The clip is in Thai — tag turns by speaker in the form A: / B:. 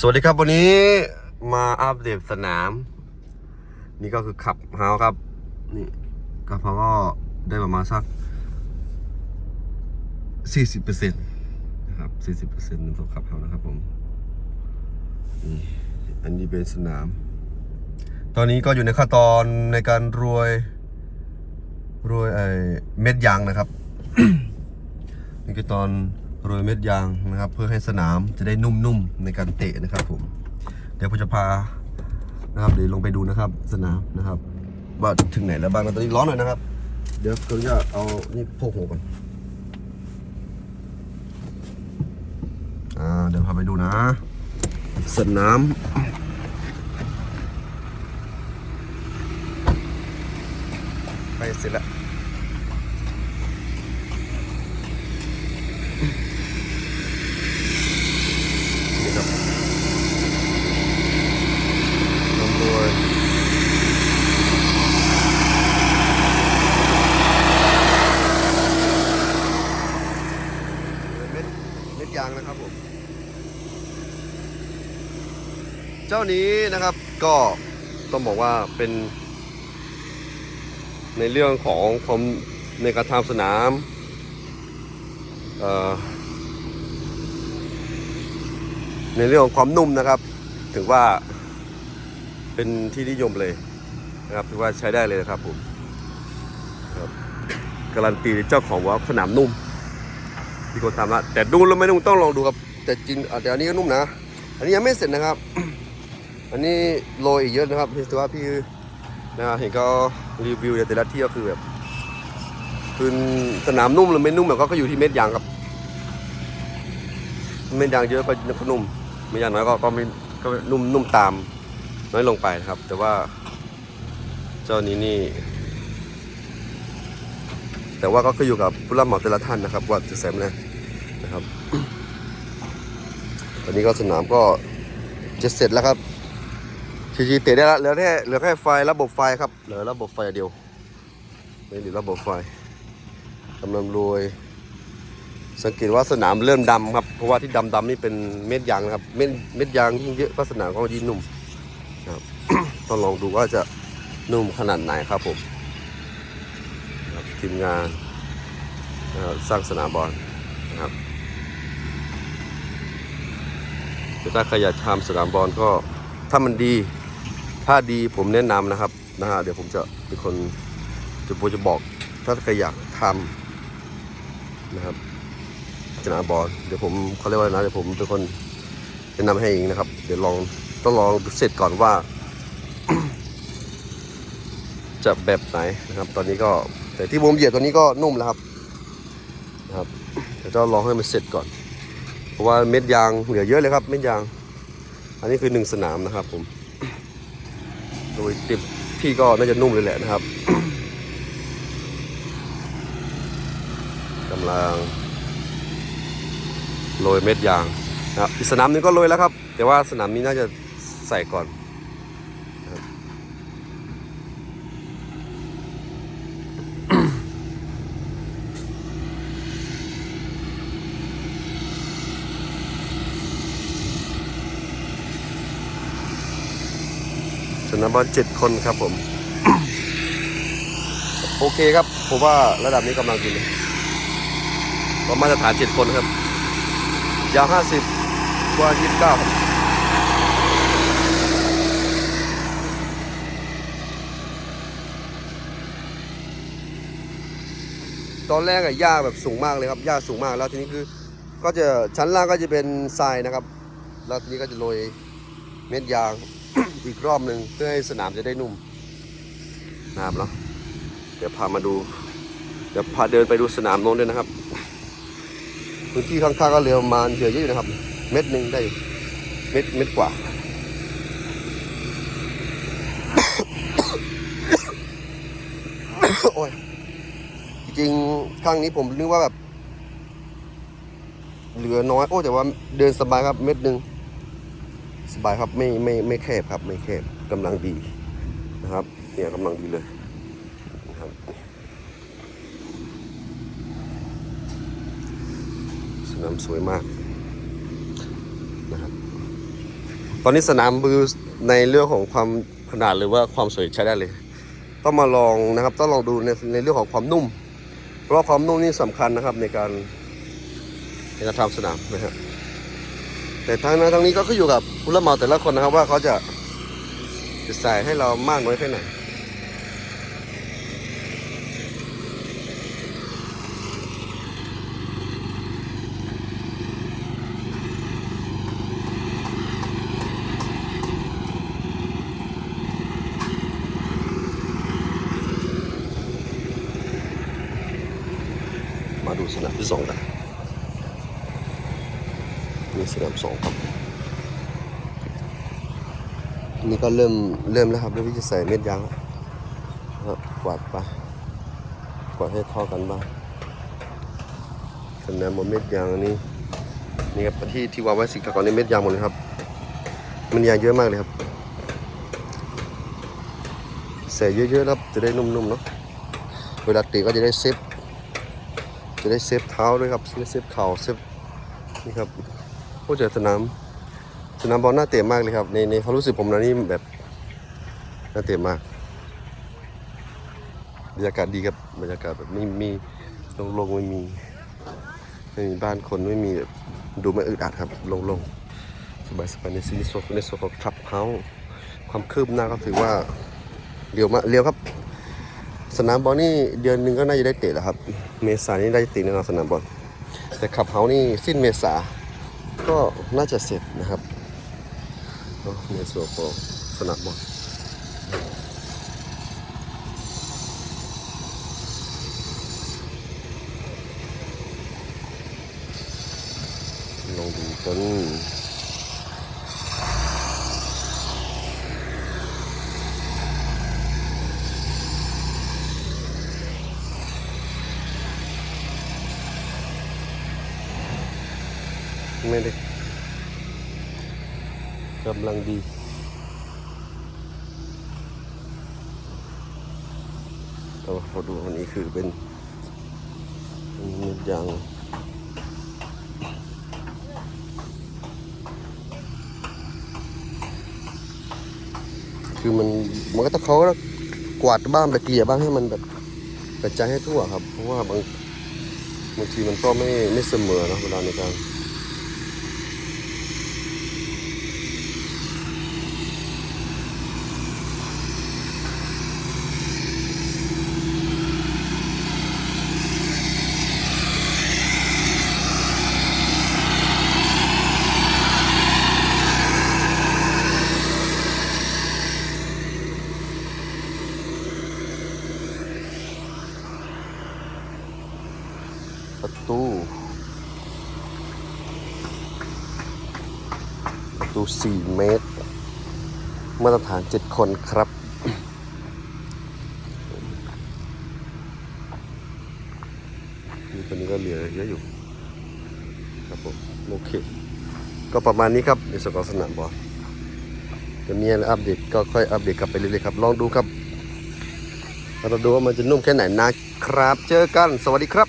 A: สวัสดีครับวันนี้มาอัปเดตสนาม นี่ก็คือขับเฮาครับ นี่กับเฮาก็ได้ประมาณสัก40%นะครับ40%ในตัวขับเฮานะครับผมนี่อันนี้เป็นสนาม ตอนนี้ก็อยู่ในขั้นตอนในการรวยรวยไอเม็ดยางนะครับนี่คือตอน โรยเม็ดยางนะครับ เพื่อให้สนามจะได้นุ่มๆในการเตะนะครับผม เดี๋ยวผมจะพานะครับเดี๋ยวลงไปดูนะครับ สนามนะครับว่าถึงไหนแล้วบ้างนะตอนนี้ร้อนหน่อยนะครับ เดี๋ยวผมจะเอานี่โพกหัวก่อนอ่าเดี๋ยวพาไปดูนะ สนามไปเสร็จแล้ว นี่ครับนำโดยเม็ดเม็ดยางนะครับผม เจ้า นี้นะครับ ก็ต้องบอกว่าเป็น ในเรื่องของความในการทำสนามในเรื่องของความนุ่มนะครับ ถือว่าเป็นที่นิยมเลยนะครับถือว่าใช้ได้เลยนะครับผมการันตีเจ้าของว่าสนามนุ่มที่คนทำละแต่ดูแล้วไม่นุ่มต้องลองดูครับแต่จริงแต่อันนี้ก็นุ่มนะ อันนี้ยังไม่เสร็จนะครับ อันนี้โรยอีกเยอะนะครับพี่ถือว่าพี่นะเห็นก็รีวิวแต่ละที่ก็คือแบบคือสนามนุ่มหรือไม่นุ่มแบบก็อยู่ที่เม็ดยางครับ เม็ดยางเยอะก็ก็นุ่มเม็ดยางน้อยก็ก็ไม่ก็นุ่มนุ่มตาม น้อยลงไปนะครับ แต่ว่า เจ้านี้นี่ แต่ว่าก็ขึ้นอยู่กับผู้รับเหมาแต่ละท่านนะครับ ว่าจะใส่ไหมนะครับตอนนี้ก็สนามก็จะเสร็จแล้วครับ ชีจีเตะได้แล้วเหลือแค่เหลือแค่ไฟระบบไฟครับ เหลือระบบไฟเดียวไม่เหลือระบบไฟกำลังโรยสังเกตว่าสนามเริ่มดำครับ เพราะว่าที่ดำดำๆนี่เป็นเม็ดยางนะครับ เม็ดเม็ดยางยิ่งเยอะก็สนามก็ยิ่งนุ่มครับต้องลองดูว่าจะนุ่มขนาดไหนครับผมทีมงานสร้างสนามบอลนะครับแต่ถ้าใครอยากทำสนามบอลก็ถ้ามันดี ถ้าดีผมแนะนำนะครับนะฮะเดี๋ยวผมจะเป็นคนจะผมจะบอกถ้าใครอยากทำนะครับสนามบอลเดี๋ยวผมเขาเรียกว่านะเดี๋ยวผมเป็นคนแนะนำให้เองนะครับ เดี๋ยวลองต้องลองเสร็จก่อนว่า จะแบบไหนนะครับ ตอนนี้ก็แต่ที่ผมเหยียบตัวนี้ก็นุ่มแล้วครับนะครับเดี๋ยวจะลองให้มันเสร็จก่อน เพราะว่าเม็ดยางเหลือเยอะเลยครับ เม็ดยาง อันนี้คือหนึ่งสนามนะครับผม โดยติบพี่ก็น่าจะนุ่มเลยแหละนะครับกำลังโรยเม็ดยางนะครับอีกสนามนึงก็โรยแล้วครับ แต่ว่าสนามนี้น่าจะใส่ก่อนนะครับ สนามบอลเจ็ดคนครับผม โอเคครับ ผมว่าระดับนี้กำลังดีเลยก็มาตรฐานเจ็ดคนครับ ยาวห้าสิบกว่ายี่สิบเก้าตอนแรกอะหญ้าแบบสูงมากเลยครับหญ้าสูงมากแล้วทีนี้คือ ก็จะชั้นล่างก็จะเป็นทรายนะครับ แล้วทีนี้ก็จะโรยเม็ดยาง อีกรอบหนึ่งเพื่อให้สนามจะได้นุ่มนะครับเนาะเดี๋ยวพามาดู เดี๋ยวพาเดินไปดูสนามโน้นด้วยนะครับพื้นที่ข้างๆก็เหลือประมาณเยอะอยู่นะครับ เม็ดหนึ่งได้เม็ดเม็ดกว่าโอ้ยจริงข้างนี้ผมนึกว่าแบบ เหลือน้อย โอ้แต่ว่าเดินสบายครับเม็ดหนึ่ง สบายครับไม่ไม่ไม่แคบครับไม่แคบกำลังดีนะครับเนี่ยกำลังดีเลยนะครับสนามสวยมากนะครับตอนนี้สนามบือในเรื่องของความขนาดหรือว่าความสวยใช้ได้เลย ต้องมาลองนะครับ ต้องลองดูในในเรื่องของความนุ่ม เพราะความนุ่มนี่สำคัญนะครับในการในการทำสนามนะครับ แต่ทั้งนั้นทั้งนี้ก็ขึ้นอยู่กับผู้รับเหมาแต่ละคนนะครับ ว่าเขาจะจะใส่ให้เรามากน้อยแค่ไหนมาดูสนามที่สองกัน นี่สนามสองครับนี่ก็เริ่มเริ่มแล้วครับเริ่มที่จะใส่เม็ดยางแล้วครับกวาดไปกวาดให้เข้ากันบ้างสนามบนเม็ดยางอันนี้นี่ครับที่ที่วางไว้สิกก่อนในเม็ดยางหมดเลยครับ มันยางเยอะมากเลยครับใส่เยอะๆครับจะได้นุ่มๆเนาะเวลาตีก็จะได้เซฟจะได้เซฟเท้าด้วยครับจะได้เซฟเข่าเซฟนี่ครับ โอ้เจอสนามสนามบอลน่าเตะมากเลยครับในในความรู้สึกผมนะนี่แบบน่าเตะมากบรรยากาศดีครับบรรยากาศแบบไม่มีโล่งๆไม่มีไม่มีบ้านคนไม่มีแบบดูไม่อึดอัดครับโล่งๆสบายๆในซีนส่วนในส่วนของคลับเฮาส์ความคืบหน้าก็ถือว่าเร็วมากเร็วครับ สนามบอลนี่เดือนหนึ่งก็น่าจะได้เตะแล้วครับ เมษานนี่ได้เตะแน่นอนสนามบอลแต่ขับเฮานี่สิ้นเมษา ก็น่าจะเสร็จนะครับในส่วนของสนามบอลลองดูกัน ไม่ได้กำลังดีแต่ว่าพอดูอันนี้คือเป็นเป็นเม็ดยางคือมันมันก็ต้องเขาก็กวาดบ้างไปเกลี่ยบ้างให้มันแบบกระจายให้ทั่วครับ เพราะว่าบางบางทีมันก็ไม่ไม่เสมอนะเวลาในการ ประตู ประตู 4 เมตร มาตรฐาน 7 คนครับ นี่ตัวนี้ก็เหลือเยอะอยู่ ครับผม โอเค ก็ประมาณนี้ครับ ในส่วนของสนามบอลจะมีอะไรอัปเดตก็ค่อยอัปเดตกลับไปเรื่อยๆครับ ลองดูครับเราดูว่ามันจะนุ่มแค่ไหนนะครับ เจอกัน สวัสดีครับ